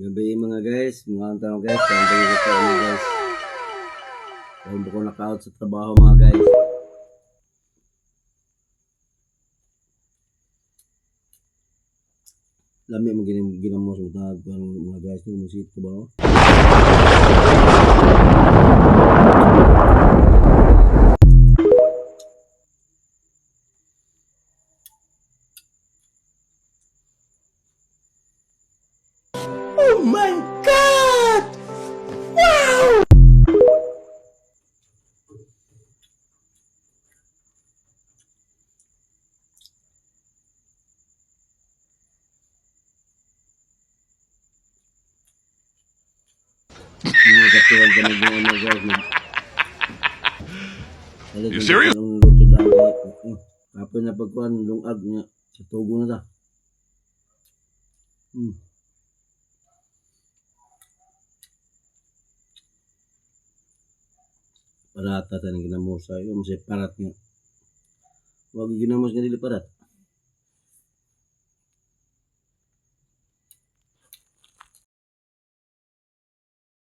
Gabi mga guys, mga tao guys, kaya ko sa ano guys. Kaya ko naka-out sa trabaho mga guys. Lami mo ginamos mo tag mga guys no musit ko ba? oh? Oh my God! Wow! You ko, serious? Kapag na pagkuhan, lungag niya. Sa tugo na ta. Hmm. Parata ta ng ginamos sa iyo. Masay parat nga. Huwag ginamos nga dili parat.